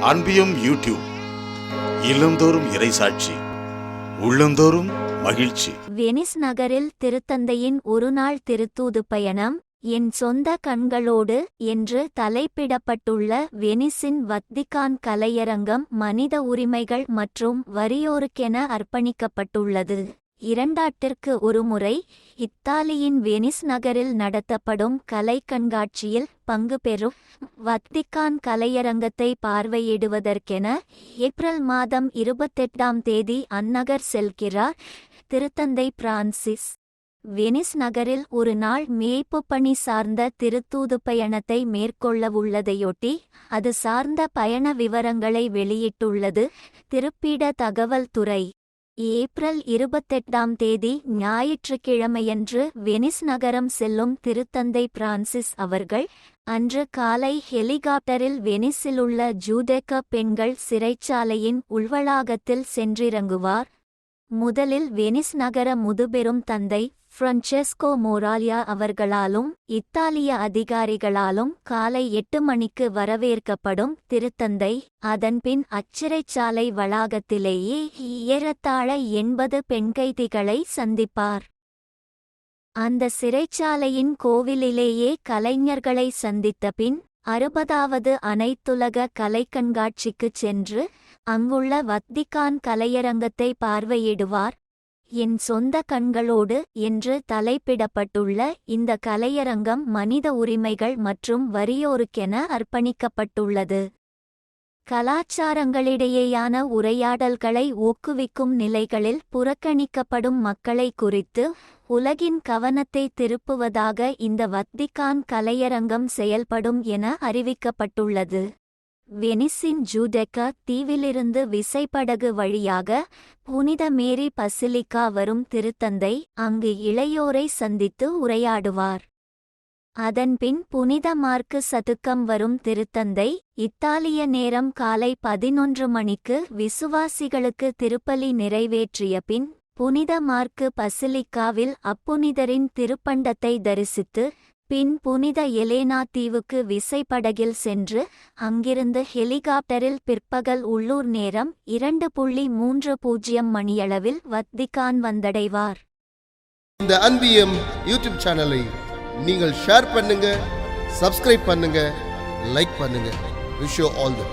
அன்பியும் YouTube இல்லந்தோறும் இறைசாட்சி உள்ளந்தோறும் மகிழ்ச்சி. வெனிஸ் நகரில் திருத்தந்தையின் ஒருநாள் திருத்தூது பயணம் என் சொந்த கண்களோடு என்று தலைப்பிடப்பட்டுள்ள வெனிஸின் வத்திகான் கலையரங்கம் மனித உரிமைகள் மற்றும் வறியோருக்கென அர்ப்பணிக்கப்பட்டுள்ளது. இரண்டாட்டிற்கு ஒருமுறை இத்தாலியின் வெனிஸ் நகரில் நடத்தப்படும் கலை கண்காட்சியில் பங்கு பெறும் வத்திக்கான் கலையரங்கத்தை பார்வையிடுவதற்கென ஏப்ரல் மாதம் இருபத்தெட்டாம் தேதி அந்நகர் செல்கிறார் திருத்தந்தை பிரான்சிஸ். வெனிஸ் நகரில் ஒரு நாள் மேய்ப்பு பணி சார்ந்த திருத்தூது பயணத்தை மேற்கொள்ளவுள்ளதையொட்டி அது சார்ந்த பயண விவரங்களை வெளியிட்டுள்ளது. திருப்பிட தகவல் துறை. ஏப்ரல் இருபத்தெட்டாம் தேதி ஞாயிற்றுக்கிழமையன்று வெனிஸ் நகரம் செல்லும் திருத்தந்தை பிரான்சிஸ் அவர்கள் அன்று காலை ஹெலிகாப்டரில் வெனிஸிலுள்ள ஜூதேக்க பெண்கள் சிறைச்சாலையின் உள்வளாகத்தில் சென்றிறங்குவார். முதலில் வெனிஸ் நகர முதுபெரும் தந்தை ஃப்ரான்செஸ்கோ மோராலியா அவர்களாலும் இத்தாலிய அதிகாரிகளாலும் காலை எட்டு மணிக்கு வரவேற்கப்படும் திருத்தந்தை அதன்பின் அச்சிறைச்சாலை வளாகத்திலேயே ஏறத்தாழ எண்பது பெண்கைதிகளை சந்திப்பார். அந்த சிறைச்சாலையின் கோவிலிலேயே கலைஞர்களை சந்தித்த பின் அறுபதாவது அனைத்துலக கலைக்கண்காட்சிக்குச் சென்று அங்குள்ள வத்திக்கான் கலையரங்கத்தை பார்வையிடுவார். என் சொந்த கண்களோடு என்று தலைப்பிடப்பட்டுள்ள இந்த கலையரங்கம் மனித உரிமைகள் மற்றும் வறியோருக்கென அர்ப்பணிக்கப்பட்டுள்ளது. கலாச்சாரங்களிடையேயான உரையாடல்களை ஊக்குவிக்கும் நிலைகளில் புறக்கணிக்கப்படும் மக்களை குறித்து உலகின் கவனத்தை திருப்புவதாக இந்த வத்திக்கான் கலையரங்கம் செயல்படும் என அறிவிக்கப்பட்டுள்ளது. வெனிசின் ஜூடெக்கா தீவிலிருந்து விசைப்படகு வழியாக புனித மேரி பசிலிக்கா வரும் திருத்தந்தை அங்கு இளையோரை சந்தித்து உரையாடுவார். அதன்பின் புனித மார்க்கு சதுக்கம் வரும் திருத்தந்தை இத்தாலிய நேரம் காலை பதினொன்று மணிக்கு விசுவாசிகளுக்கு திருப்பலி நிறைவேற்றிய பின் புனித மார்க்கு பசிலிக்காவில் அப்புனிதரின் திருப்பண்டத்தை தரிசித்து பின் புனித எலேனா தீவுக்கு விசைப்படகில் சென்று அங்கிருந்து ஹெலிகாப்டரில் பிற்பகல் உள்ளூர் நேரம் இரண்டு புள்ளி மூன்று பூஜ்ஜியம் மணியளவில் வத்திகான் வந்தடைவார். இந்த அன்பியம் யூடியூப் சேனலை நீங்கள் ஷேர் பண்ணுங்க சப்ஸ்கிரைப் பண்ணுங்க லைக் பண்ணுங்க. Wish all the